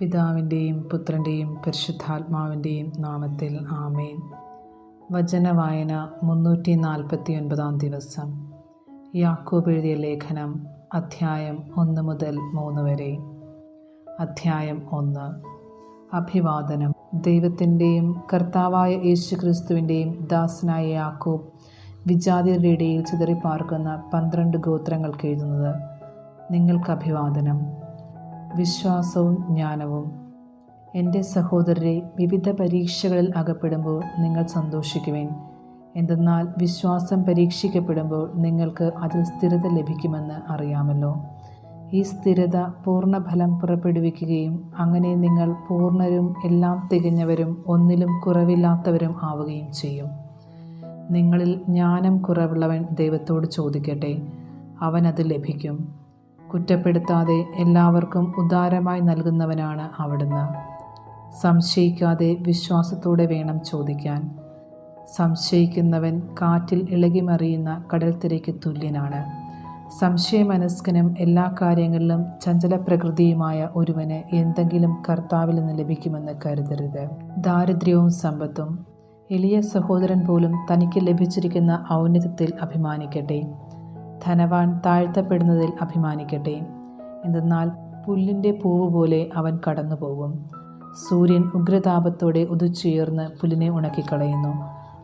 പിതാവിന്റെയും പുത്രന്റെയും പരിശുദ്ധാത്മാവിന്റെയും നാമത്തിൽ ആമേൻ. വചനവായന മുന്നൂറ്റി നാൽപ്പത്തി ഒൻപതാം ദിവസം. യാക്കോബ് എഴുതിയ ലേഖനം അധ്യായം ഒന്ന് മുതൽ മൂന്ന് വരെ. അധ്യായം ഒന്ന്. അഭിവാദനം. ദൈവത്തിന്റെയും കർത്താവായ യേശു ക്രിസ്തുവിന്റെയും ദാസനായ യാക്കോബ് വിജാതിയരുടെ ഇടയിൽ ചിതറിപ്പാർക്കുന്ന പന്ത്രണ്ട് ഗോത്രങ്ങൾക്ക് എഴുതുന്നത്. നിങ്ങൾക്ക് അഭിവാദനം വിശ്വാസവും ജ്ഞാനവും. എന്റെ സഹോദരരെ വിവിധ പരീക്ഷകളിൽ അകപ്പെടുമ്പോൾ നിങ്ങൾ സന്തോഷിക്കുവേൻ. എന്തെന്നാൽ വിശ്വാസം പരീക്ഷിക്കപ്പെടുമ്പോൾ നിങ്ങൾക്ക് അതിൽ സ്ഥിരത ലഭിക്കുമെന്ന് അറിയാമല്ലോ. ഈ സ്ഥിരത പൂർണ ഫലം പുറപ്പെടുവിക്കുകയും അങ്ങനെ നിങ്ങൾ പൂർണരും എല്ലാം തികഞ്ഞവരും ഒന്നിലും കുറവില്ലാത്തവരും ആവുകയും ചെയ്യും. നിങ്ങളിൽ ജ്ഞാനം കുറവുള്ളവൻ ദൈവത്തോട് ചോദിക്കട്ടെ. അവനത് ലഭിക്കും. കുറ്റപ്പെടുത്താതെ എല്ലാവർക്കും ഉദാരമായി നൽകുന്നവനാണ് അവിടുന്ന്. സംശയിക്കാതെ വിശ്വാസത്തോടെ വേണം ചോദിക്കാൻ. സംശയിക്കുന്നവൻ കാറ്റിൽ ഇളകിമറിയുന്ന കടൽത്തിരയ്ക്ക് തുല്യനാണ്. സംശയമനസ്കനും എല്ലാ കാര്യങ്ങളിലും ചഞ്ചലപ്രകൃതിയുമായ ഒരുവന് എന്തെങ്കിലും കർത്താവിൽ നിന്ന് ലഭിക്കുമെന്ന് കരുതരുത്. ദാരിദ്ര്യവും സമ്പത്തും. എളിയ സഹോദരൻ പോലും തനിക്ക് ലഭിച്ചിരിക്കുന്ന ഔന്നത്യത്തിൽ അഭിമാനിക്കട്ടെ. ധനവാൻ താഴ്ത്തപ്പെടുന്നതിൽ അഭിമാനിക്കട്ടെ. എന്തെന്നാൽ പുല്ലിന്റെ പൂവ് പോലെ അവൻ കടന്നു പോകും സൂര്യൻ ഉഗ്രതാപത്തോടെ ഉദിച്ചുയർന്ന് പുല്ലിനെ ഉണക്കിക്കളയുന്നു.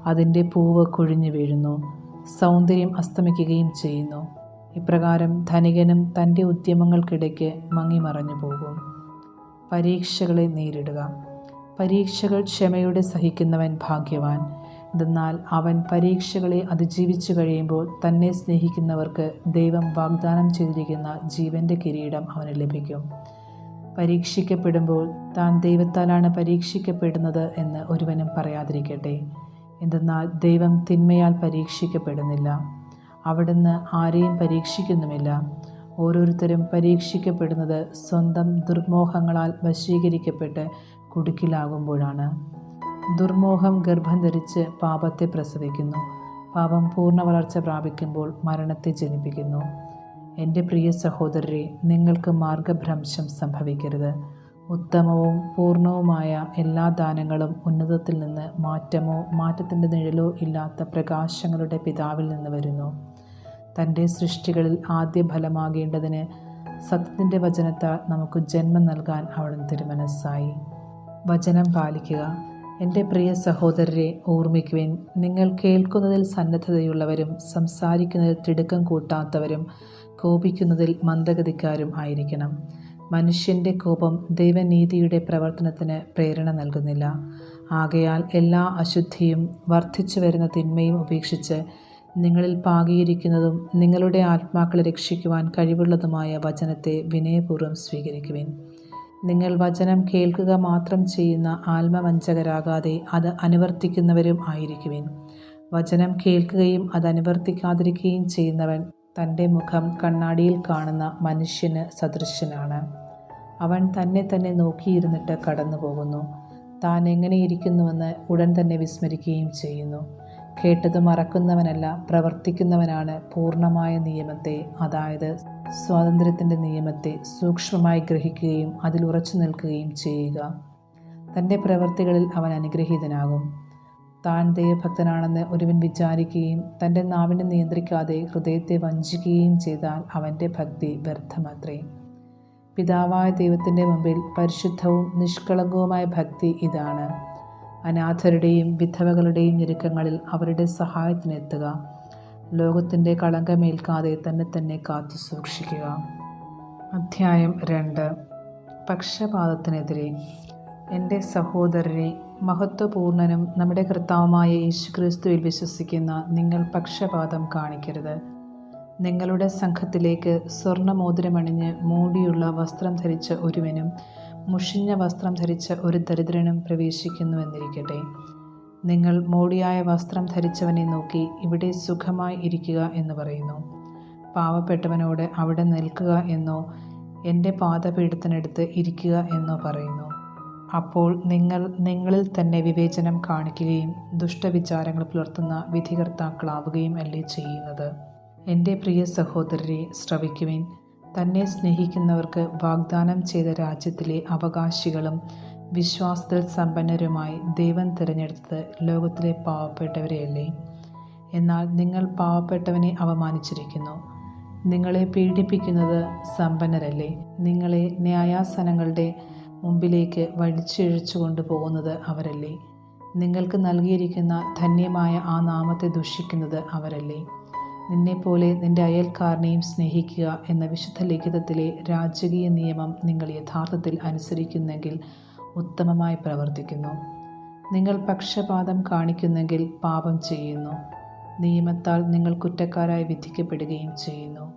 അതിന്റെ പൂവ് കൊഴിഞ്ഞു വീഴുന്നു. സൗന്ദര്യം അസ്തമിക്കുകയും ചെയ്യുന്നു. ഇപ്രകാരം ധനികനും തന്റെ ഉദ്യമങ്ങൾക്കിടയ്ക്ക് മങ്ങിമറഞ്ഞു പോകും. പരീക്ഷകളെ നേരിടുക. പരീക്ഷകൾ ക്ഷമയോടെ സഹിക്കുന്നവൻ ഭാഗ്യവാൻ. എന്തെന്നാൽ അവൻ പരീക്ഷകളെ അതിജീവിച്ചു കഴിയുമ്പോൾ തന്നെ സ്നേഹിക്കുന്നവർക്ക് ദൈവം വാഗ്ദാനം ചെയ്തിരിക്കുന്ന ജീവന്റെ കിരീടം അവന് ലഭിക്കും. പരീക്ഷിക്കപ്പെടുമ്പോൾ താൻ ദൈവത്താലാണ് പരീക്ഷിക്കപ്പെടുന്നത് എന്ന് ഒരുവനും പറയാതിരിക്കട്ടെ. എന്തെന്നാൽ ദൈവം തിന്മയാൽ പരീക്ഷിക്കപ്പെടുന്നില്ല. അവിടുന്ന് ആരെയും പരീക്ഷിക്കുന്നുമില്ല. ഓരോരുത്തരും പരീക്ഷിക്കപ്പെടുന്നത് സ്വന്തം ദുർമോഹങ്ങളാൽ വശീകരിക്കപ്പെട്ട് കുടുക്കിലാകുമ്പോഴാണ്. ദുർമോഹം ഗർഭം ധരിച്ച് പാപത്തെ പ്രസവിക്കുന്നു. പാപം പൂർണ വളർച്ച പ്രാപിക്കുമ്പോൾ മരണത്തെ ജനിപ്പിക്കുന്നു. എന്റെ പ്രിയ സഹോദരരെ നിങ്ങൾക്ക് മാർഗഭ്രംശം സംഭവിക്കരുത്. ഉത്തമവും പൂർണവുമായ എല്ലാ ദാനങ്ങളും ഉന്നതത്തിൽ നിന്ന് മാറ്റമോ മാറ്റത്തിന്റെ നിഴലോ ഇല്ലാത്ത പ്രകാശങ്ങളുടെ പിതാവിൽ നിന്ന് വരുന്നു. തന്റെ സൃഷ്ടികളിൽ ആദ്യ ഫലമാകേണ്ടതിന് സത്യത്തിന്റെ വചനത്താൽ നമുക്ക് ജന്മം നൽകാൻ അവിടുന്ന് തിരുമനസ്സായി. വചനം പാലിക്കുക. എന്റെ പ്രിയ സഹോദരരെ ഓർമ്മിക്കുവിൻ. നിങ്ങൾ കേൾക്കുന്നതിൽ സന്നദ്ധതയുള്ളവരും സംസാരിക്കുന്നതിൽ തിടുക്കം കൂട്ടാത്തവരും കോപിക്കുന്നതിൽ മന്ദഗതിക്കാരും ആയിരിക്കണം. മനുഷ്യന്റെ കോപം ദൈവനീതിയുടെ പ്രവർത്തനത്തിന് പ്രേരണ നൽകുന്നില്ല. ആകയാൽ എല്ലാ അശുദ്ധിയും വർദ്ധിച്ചു വരുന്ന തിന്മയും ഉപേക്ഷിച്ച് നിങ്ങളിൽ പാകിയിരിക്കുന്നതും നിങ്ങളുടെ ആത്മാക്കളെ രക്ഷിക്കുവാൻ കഴിവുള്ളതുമായ വചനത്തെ വിനയപൂർവം സ്വീകരിക്കുവിൻ. നിങ്ങൾ വചനം കേൾക്കുക മാത്രം ചെയ്യുന്ന ആത്മവഞ്ചകരാകാതെ അത് അനുവർത്തിക്കുന്നവരും ആയിരിക്കുവിൻ. വചനം കേൾക്കുകയും അത് അനുവർത്തിക്കാതിരിക്കുകയും ചെയ്യുന്നവൻ തന്റെ മുഖം കണ്ണാടിയിൽ കാണുന്ന മനുഷ്യന് സദൃശ്യനാണ് അവൻ തന്നെ തന്നെ നോക്കിയിരുന്നിട്ട് കടന്നു പോകുന്നു താൻ എങ്ങനെയിരിക്കുന്നുവെന്ന് ഉടൻ തന്നെ വിസ്മരിക്കുകയും ചെയ്യുന്നു. കേട്ടത് മറക്കുന്നവനല്ല പ്രവർത്തിക്കുന്നവനാണ് പൂർണമായ നിയമത്തെ അതായത് സ്വാതന്ത്ര്യത്തിന്റെ നിയമത്തെ സൂക്ഷ്മമായി ഗ്രഹിക്കുകയും അതിൽ ഉറച്ചു നിൽക്കുകയും ചെയ്യുക. തന്റെ പ്രവൃത്തികളിൽ അവൻ അനുഗ്രഹീതനാകും. താൻ ദൈവഭക്തനാണെന്ന് ഒരുവൻ വിചാരിക്കുകയും തന്റെ നാവിനെ നിയന്ത്രിക്കാതെ ഹൃദയത്തെ വഞ്ചിക്കുകയും ചെയ്താൽ അവന്റെ ഭക്തി വ്യർത്ഥമത്രേ. പിതാവായ ദൈവത്തിന്റെ മുമ്പിൽ പരിശുദ്ധവും നിഷ്കളങ്കവുമായ ഭക്തി ഇതാണ്. അനാഥരുടെയും വിധവകളുടെയും ഞെരുക്കങ്ങളിൽ അവരുടെ സഹായത്തിനെത്തുക ലോകത്തിന്റെ കളങ്കമേൽക്കാതെ തന്നെ തന്നെ കാത്തു സൂക്ഷിക്കുക. അധ്യായം രണ്ട്. പക്ഷപാതത്തിനെതിരെ എന്റെ സഹോദരരെ മഹത്വപൂർണനും നമ്മുടെ കർത്താവുമായ യേശുക്രിസ്തുവിൽ വിശ്വസിക്കുന്ന നിങ്ങൾ പക്ഷപാതം കാണിക്കരുത്. നിങ്ങളുടെ സംഘത്തിലേക്ക് സ്വർണമോതിരമണിഞ്ഞ് മൂടിയുള്ള വസ്ത്രം ധരിച്ച ഒരുവനും മുഷിഞ്ഞ വസ്ത്രം ധരിച്ച ഒരു ദരിദ്രനും പ്രവേശിക്കുന്നുവെന്നിരിക്കട്ടെ. നിങ്ങൾ മോടിയായ വസ്ത്രം ധരിച്ചവനെ നോക്കി ഇവിടെ സുഖമായി ഇരിക്കുക എന്ന് പറയുന്നു. പാവപ്പെട്ടവനോട് അവിടെ നിൽക്കുക എന്നോ എന്റെ പാദപീഠത്തിനടുത്ത് ഇരിക്കുക എന്നോ പറയുന്നു. അപ്പോൾ നിങ്ങൾ നിങ്ങളിൽ തന്നെ വിവേചനം കാണിക്കുകയും ദുഷ്ടവിചാരങ്ങൾ പുലർത്തുന്ന വിധികർത്താക്കളാവുകയും അല്ലേ ചെയ്യുന്നത്? എന്റെ പ്രിയ സഹോദരരെ ശ്രവിക്കുവിൻ. തന്നെ സ്നേഹിക്കുന്നവർക്ക് വാഗ്ദാനം ചെയ്ത രാജ്യത്തിലെ അവകാശികളും വിശ്വാസത്തിൽ സമ്പന്നരുമായി ദൈവം തിരഞ്ഞെടുത്തത് ലോകത്തിലെ പാവപ്പെട്ടവരെയല്ലേ? എന്നാൽ നിങ്ങൾ പാവപ്പെട്ടവനെ അവമാനിച്ചിരിക്കുന്നു നിങ്ങളെ പീഡിപ്പിക്കുന്നത് സമ്പന്നരല്ലേ? നിങ്ങളെ ന്യായാസനങ്ങളുടെ മുമ്പിലേക്ക് വലിച്ചിഴച്ചു കൊണ്ടുപോകുന്നത് അവരല്ലേ? നിങ്ങൾക്ക് നൽകിയിരിക്കുന്ന ധന്യമായ ആ നാമത്തെ ദുഷിക്കുന്നത് അവരല്ലേ? നിന്നെപ്പോലെ നിന്റെ അയൽക്കാരനെയും സ്നേഹിക്കുക എന്ന വിശുദ്ധ ലിഖിതത്തിലെ രാജകീയ നിയമം നിങ്ങൾ യഥാർത്ഥത്തിൽ അനുസരിക്കുന്നെങ്കിൽ ഉത്തമമായി പ്രവർത്തിക്കുന്നു. നിങ്ങൾ പക്ഷപാതം കാണിക്കുന്നെങ്കിൽ പാപം ചെയ്യുന്നു. നിയമത്താൽ നിങ്ങൾ കുറ്റക്കാരായി വിധിക്കപ്പെടുകയും ചെയ്യുന്നു.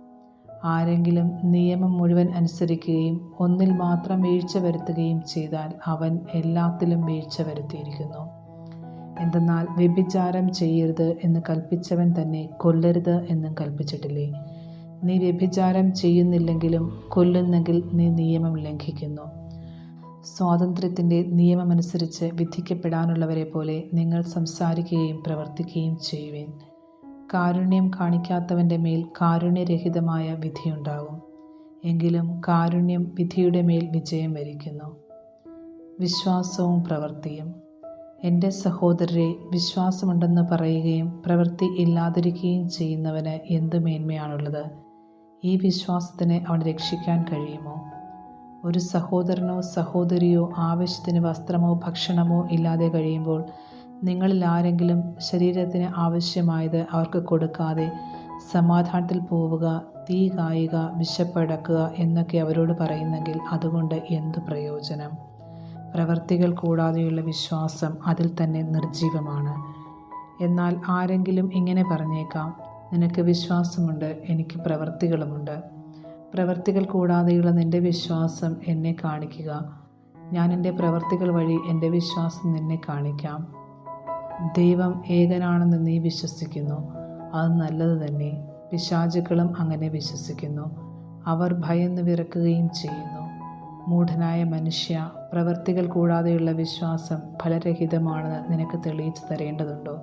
ആരെങ്കിലും നിയമം മുഴുവൻ അനുസരിക്കുകയും ഒന്നിൽ മാത്രം വീഴ്ച വരുത്തുകയും ചെയ്താൽ അവൻ എല്ലാത്തിലും വീഴ്ച വരുത്തിയിരിക്കുന്നു. എന്തെന്നാൽ വ്യഭിചാരം ചെയ്യരുത് എന്ന് കൽപ്പിച്ചവൻ തന്നെ കൊല്ലരുത് എന്നും കൽപ്പിച്ചിട്ടില്ലേ? നീ വ്യഭിചാരം ചെയ്യുന്നില്ലെങ്കിലും കൊല്ലുന്നെങ്കിൽ നീ നിയമം ലംഘിക്കുന്നു. സ്വാതന്ത്ര്യത്തിന്റെ നിയമമനുസരിച്ച് വിധിക്കപ്പെടാനുള്ളവരെ പോലെ നിങ്ങൾ സംസാരിക്കുകയും പ്രവർത്തിക്കുകയും ചെയ്യുവേൻ. കാരുണ്യം കാണിക്കാത്തവന്റെ മേൽ കാരുണ്യരഹിതമായ വിധിയുണ്ടാകും. എങ്കിലും കാരുണ്യം വിധിയുടെ മേൽ വിജയം വരിക്കുന്നു. വിശ്വാസവും പ്രവൃത്തിയും എന്റെ സഹോദരരെ വിശ്വാസമുണ്ടെന്ന് പറയുകയും പ്രവൃത്തി ഇല്ലാതിരിക്കുകയും ചെയ്യുന്നവന് എന്ത് മേന്മയാണുള്ളത്? ഈ വിശ്വാസത്തിന് അവൻ രക്ഷിക്കാൻ കഴിയുമോ? ഒരു സഹോദരനോ സഹോദരിയോ ആവശ്യത്തിന് വസ്ത്രമോ ഭക്ഷണമോ ഇല്ലാതെ കഴിയുമ്പോൾ നിങ്ങളിൽ ആരെങ്കിലും ശരീരത്തിന് ആവശ്യമായത് അവർക്ക് കൊടുക്കാതെ സമാധാനത്തിൽ പോവുക തീ കായുക വിശപ്പടക്കുക എന്നൊക്കെ അവരോട് പറയുന്നെങ്കിൽ അതുകൊണ്ട് എന്ത് പ്രയോജനം? പ്രവർത്തികൾ കൂടാതെയുള്ള വിശ്വാസം അതിൽ തന്നെ നിർജീവമാണ് എന്നാൽ ആരെങ്കിലും ഇങ്ങനെ പറഞ്ഞേക്കാം നിനക്ക് വിശ്വാസമുണ്ട് എനിക്ക് പ്രവർത്തികളുമുണ്ട്. പ്രവർത്തികൾ കൂടാതെയുള്ള നിന്റെ വിശ്വാസം എന്നെ കാണിക്കുക. ഞാൻ എന്റെ പ്രവർത്തികൾ വഴി എന്റെ വിശ്വാസം നിന്നെ കാണിക്കാം. ദൈവം ഏകനാണെന്ന് നീ വിശ്വസിക്കുന്നു. അത് നല്ലത് തന്നെ. പിശാചുക്കളും അങ്ങനെ വിശ്വസിക്കുന്നു. അവർ ഭയന്ന് വിറക്കുകയും ചെയ്യുന്നു. മൂഢനായ മനുഷ്യ പ്രവർത്തികൾ കൂടാതെയുള്ള വിശ്വാസം ഫലരഹിതമാണെന്ന് നിനക്ക് തെളിയിച്ചു തരേണ്ടതുണ്ടോ?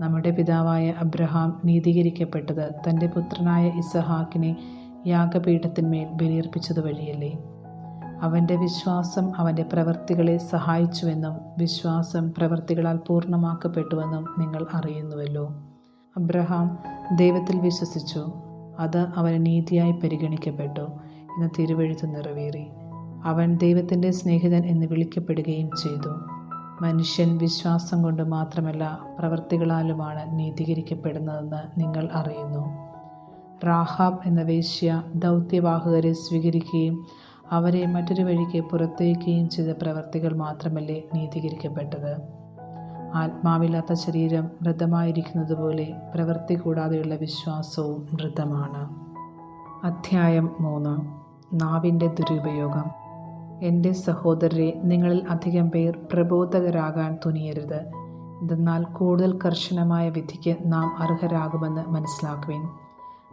നമ്മുടെ പിതാവായ അബ്രഹാം നീതീകരിക്കപ്പെട്ടത് തന്റെ പുത്രനായ ഇസഹാക്കിനെ യാഗപീഠത്തിന്മേൽ ബലിയർപ്പിച്ചത് വഴിയല്ലേ? അവന്റെ വിശ്വാസം അവന്റെ പ്രവൃത്തികളെ സഹായിച്ചുവെന്നും വിശ്വാസം പ്രവൃത്തികളാൽ പൂർണമാക്കപ്പെട്ടുവെന്നും നിങ്ങൾ അറിയുന്നുവല്ലോ. അബ്രഹാം ദൈവത്തിൽ വിശ്വസിച്ചു. അത് അവന് നീതിയായി പരിഗണിക്കപ്പെട്ടു എന്ന തിരുവഴുത്ത് നിറവേറി. അവൻ ദൈവത്തിന്റെ സ്നേഹിതൻ എന്ന് വിളിക്കപ്പെടുകയും ചെയ്തു. മനുഷ്യൻ വിശ്വാസം കൊണ്ട് മാത്രമല്ല പ്രവർത്തികളാലുമാണ് നീതീകരിക്കപ്പെടുന്നതെന്ന് നിങ്ങൾ അറിയുന്നു. റാഹാബ് എന്ന വേശ്യ ദൗത്യവാഹകരെ സ്വീകരിക്കുകയും അവരെ മറ്റൊരു വഴിക്ക് പുറത്തേക്കുകയും ചെയ്ത പ്രവർത്തികൾ മാത്രമല്ലേ നീതീകരിക്കപ്പെട്ടത്. ആത്മാവില്ലാത്ത ശരീരം മൃതമായിരിക്കുന്നത് പോലെ പ്രവൃത്തി കൂടാതെയുള്ള വിശ്വാസവും മൃതമാണ്. അധ്യായം മൂന്ന്. നാവിന്റെ ദുരുപയോഗം. എന്റെ സഹോദരരെ നിങ്ങളിൽ അധികം പേർ പ്രബോധകരാകാൻ തുനിയരുത്. എന്നാൽ കൂടുതൽ കർശനമായ വിധിക്ക് നാം അർഹരാകുമെന്ന് മനസ്സിലാക്കുവിൻ.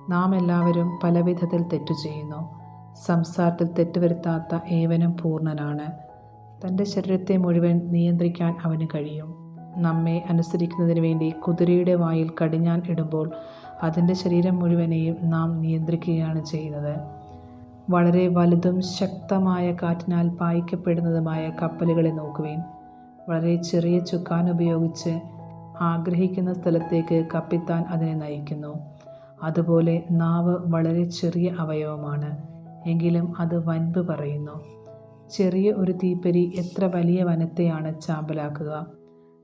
നാം എല്ലാവരും പലവിധത്തിൽ തെറ്റു ചെയ്യുന്നു. സംസാരത്തിൽ തെറ്റുവരുത്താത്ത ഏവനും പൂർണനാണ്. തന്റെ ശരീരത്തെ മുഴുവൻ നിയന്ത്രിക്കാൻ അവന് കഴിയും. നമ്മെ അനുസരിക്കുന്നതിന് വേണ്ടി കുതിരയുടെ വായിൽ കടിഞ്ഞാൻ ഇടുമ്പോൾ അതിന്റെ ശരീരം മുഴുവനെയും നാം നിയന്ത്രിക്കുകയാണ് ചെയ്യുന്നത്. വളരെ വലുതും ശക്തമായ കാറ്റിനാൽ പായിക്കപ്പെടുന്നതുമായ കപ്പലുകളെ നോക്കുവേൻ. വളരെ ചെറിയ ചുക്കാൻ ഉപയോഗിച്ച് ആഗ്രഹിക്കുന്ന സ്ഥലത്തേക്ക് കപ്പിത്താൻ അതിനെ നയിക്കുന്നു. അതുപോലെ നാവ് വളരെ ചെറിയ അവയവമാണ്. എങ്കിലും അത് വൻപ് പറയുന്നു. ചെറിയ ഒരു തീപ്പരി എത്ര വലിയ വനത്തെയാണ് ചാമ്പലാക്കുക?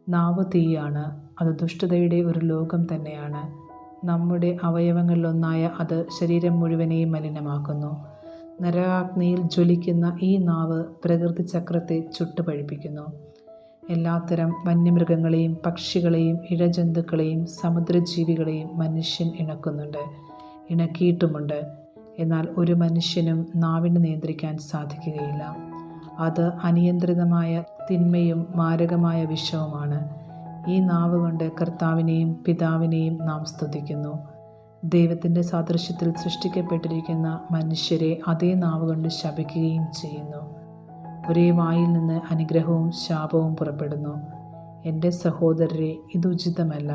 നാവ് തീയാണ്. അത് ദുഷ്ടതയുടെ ഒരു ലോകം തന്നെയാണ്. നമ്മുടെ അവയവങ്ങളിലൊന്നായ അത് ശരീരം മുഴുവനെയും മലിനമാക്കുന്നു. നരകാഗ്നിയിൽ ജ്വലിക്കുന്ന ഈ നാവ് പ്രകൃതി ചക്രത്തെ ചുട്ടുപഴിപ്പിക്കുന്നു. എല്ലാത്തരം വന്യമൃഗങ്ങളെയും പക്ഷികളെയും ഇഴജന്തുക്കളെയും സമുദ്രജീവികളെയും മനുഷ്യൻ ഇണക്കുന്നുണ്ട് ഇണക്കിയിട്ടുമുണ്ട്. എന്നാൽ ഒരു മനുഷ്യനും നാവിന് നിയന്ത്രിക്കാൻ സാധിക്കുകയില്ല. അത് അനിയന്ത്രിതമായ തിന്മയും മാരകമായ വിഷവുമാണ്. ഈ നാവ് കൊണ്ട് കർത്താവിനെയും പിതാവിനെയും നാം സ്തുതിക്കുന്നു. ദൈവത്തിന്റെ സാദൃശ്യത്തിൽ സൃഷ്ടിക്കപ്പെട്ടിരിക്കുന്ന മനുഷ്യരെ അതേ നാവ് കൊണ്ട് ശപിക്കുകയും ചെയ്യുന്നു. ഒരേ വായിൽ നിന്ന് അനുഗ്രഹവും ശാപവും പുറപ്പെടുന്നു. എന്റെ സഹോദരരെ ഇത് ഉചിതമല്ല.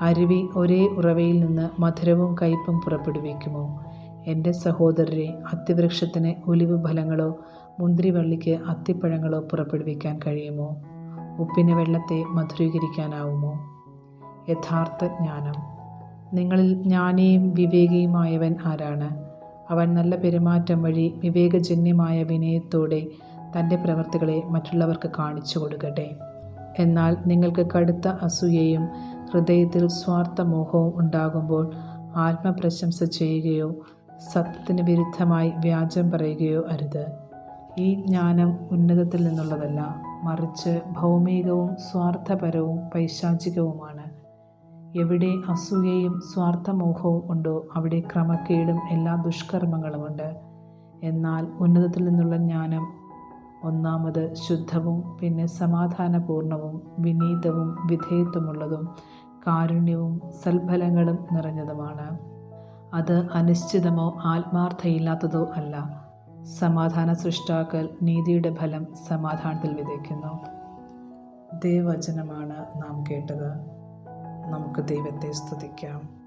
അരുവി ഒരേ ഉറവയിൽ നിന്ന് മധുരവും കയ്പും പുറപ്പെടുവിക്കുമോ? എന്റെ സഹോദരരെ അത്തിവൃക്ഷത്തിന് ഒലിവ് ഫലങ്ങളോ മുന്തിരിവള്ളിക്ക് അത്തിപ്പഴങ്ങളോ പുറപ്പെടുവിക്കാൻ കഴിയുമോ? ഉപ്പിന് വെള്ളത്തെ മധുരീകരിക്കാനാവുമോ? യഥാർത്ഥ ജ്ഞാനം. നിങ്ങളിൽ ജ്ഞാനിയും വിവേകിയുമായവൻ ആരാണ്? അവൻ നല്ല പെരുമാറ്റം വഴി വിവേകജന്യമായ വിനയത്തോടെ തന്റെ പ്രവർത്തികളെ മറ്റുള്ളവർക്ക് കാണിച്ചു കൊടുക്കട്ടെ. എന്നാൽ നിങ്ങൾക്ക് കടുത്ത അസൂയയും ഹൃദയത്തിൽ സ്വാർത്ഥ മോഹവും ഉണ്ടാകുമ്പോൾ ആത്മപ്രശംസ ചെയ്യുകയോ സത്യത്തിന് വിരുദ്ധമായി വ്യാജം പറയുകയോ അരുത്. ഈ ജ്ഞാനം ഉന്നതത്തിൽ നിന്നുള്ളതല്ല മറിച്ച് ഭൗമികവും സ്വാർത്ഥപരവും പൈശാചികവുമാണ്. എവിടെ അസൂയയും സ്വാർത്ഥമോഹവും ഉണ്ടോ അവിടെ ക്രമക്കേടും എല്ലാ ദുഷ്കർമ്മങ്ങളുമുണ്ട്. എന്നാൽ ഉന്നതത്തിൽ നിന്നുള്ള ജ്ഞാനം ഒന്നാമത് ശുദ്ധവും പിന്നെ സമാധാനപൂർണവും വിനീതവും വിധേയത്വമുള്ളതും കാരുണ്യവും സൽഫലങ്ങളും നിറഞ്ഞതുമാണ്. അത് അനിശ്ചിതമോ ആത്മാർത്ഥയില്ലാത്തതോ അല്ല. സമാധാന സൃഷ്ടാക്കൽ നീതിയുടെ ഫലം സമാധാനത്തിൽ വിതയ്ക്കുന്നു. ദേവചനമാണ് നാം കേട്ടത്. നമുക്ക് ദൈവത്തെ സ്തുതിക്കാം.